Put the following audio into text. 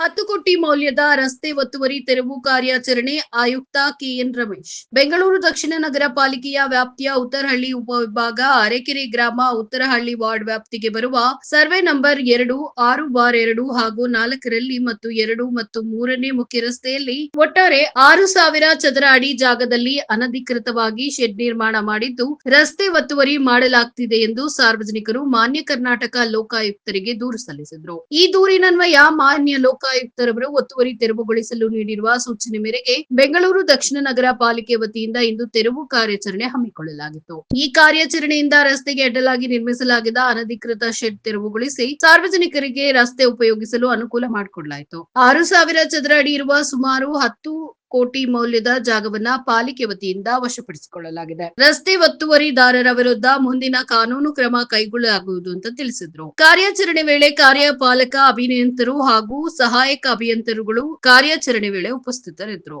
ಹತ್ತು ಕೋಟಿ ಮೌಲ್ಯದ ರಸ್ತೆ ಒತ್ತುವರಿ ತೆರವು ಕಾರ್ಯಾಚರಣೆ ಆಯುಕ್ತ ಕೆಎನ್ ರಮೇಶ್. ಬೆಂಗಳೂರು ದಕ್ಷಿಣ ನಗರ ಪಾಲಿಕೆಯ ವ್ಯಾಪ್ತಿಯ ಉತ್ತರಹಳ್ಳಿ ಉಪವಿಭಾಗ ಅರೆಕೆರೆ ಗ್ರಾಮ ಉತ್ತರಹಳ್ಳಿ ವಾರ್ಡ್ ವ್ಯಾಪ್ತಿಗೆ ಬರುವ ಸರ್ವೆ ನಂಬರ್ ಎರಡು, ಆರು ಬಾರ್ ಎರಡು ಹಾಗೂ ನಾಲ್ಕರಲ್ಲಿ ಮತ್ತು ಎರಡು ಮತ್ತು ಮೂರನೇ ಮುಖ್ಯ ರಸ್ತೆಯಲ್ಲಿ ಒಟ್ಟಾರೆ ಆರು ಸಾವಿರ ಚದರ ಅಡಿ ಜಾಗದಲ್ಲಿ ಅನಧಿಕೃತವಾಗಿ ಶೆಡ್ ನಿರ್ಮಾಣ ಮಾಡಿದ್ದು, ರಸ್ತೆ ಒತ್ತುವರಿ ಮಾಡಲಾಗ್ತಿದೆ ಎಂದು ಸಾರ್ವಜನಿಕರು ಮಾನ್ಯ ಕರ್ನಾಟಕ ಲೋಕಾಯುಕ್ತರಿಗೆ ದೂರು ಸಲ್ಲಿಸಿದ್ರು. ಈ ದೂರಿನನ್ವಯ ಮಾನ್ಯ ಲೋಕಾಯುಕ್ತರವರು ಒತ್ತುವರಿ ತೆರವುಗೊಳಿಸಲು ನೀಡಿರುವ ಸೂಚನೆ ಮೇರೆಗೆ ಬೆಂಗಳೂರು ದಕ್ಷಿಣ ನಗರ ಪಾಲಿಕೆ ವತಿಯಿಂದ ಇಂದು ತೆರವು ಕಾರ್ಯಾಚರಣೆ ಹಮ್ಮಿಕೊಳ್ಳಲಾಗಿತ್ತು. ಈ ಕಾರ್ಯಾಚರಣೆಯಿಂದ ರಸ್ತೆಗೆ ಅಡ್ಡಲಾಗಿ ನಿರ್ಮಿಸಲಾಗಿದ್ದ ಅನಧಿಕೃತ ಶೆಡ್ ತೆರವುಗೊಳಿಸಿ ಸಾರ್ವಜನಿಕರಿಗೆ ರಸ್ತೆ ಉಪಯೋಗಿಸಲು ಅನುಕೂಲ ಮಾಡಿಕೊಡಲಾಯಿತು. ಆರು ಸಾವಿರ ಚದರ ಅಡಿ ಇರುವ ಸುಮಾರು ಹತ್ತು ಕೋಟಿ ಮೌಲ್ಯದ ಜಾಗವನ್ನ ಪಾಲಿಕೆ ವತಿಯಿಂದ ವಶಪಡಿಸಿಕೊಳ್ಳಲಾಗಿದೆ. ರಸ್ತೆ ಒತ್ತುವರಿದಾರರ ವಿರುದ್ಧ ಮುಂದಿನ ಕಾನೂನು ಕ್ರಮ ಕೈಗೊಳ್ಳಲಾಗುವುದು ಅಂತ ತಿಳಿಸಿದ್ರು. ಕಾರ್ಯಾಚರಣೆ ವೇಳೆ ಕಾರ್ಯಪಾಲಕ ಅಭಿಯಂತರು ಹಾಗೂ ಸಹಾಯಕ ಅಭಿಯಂತರುಗಳು ಕಾರ್ಯಾಚರಣೆ ವೇಳೆ ಉಪಸ್ಥಿತರಿದ್ದರು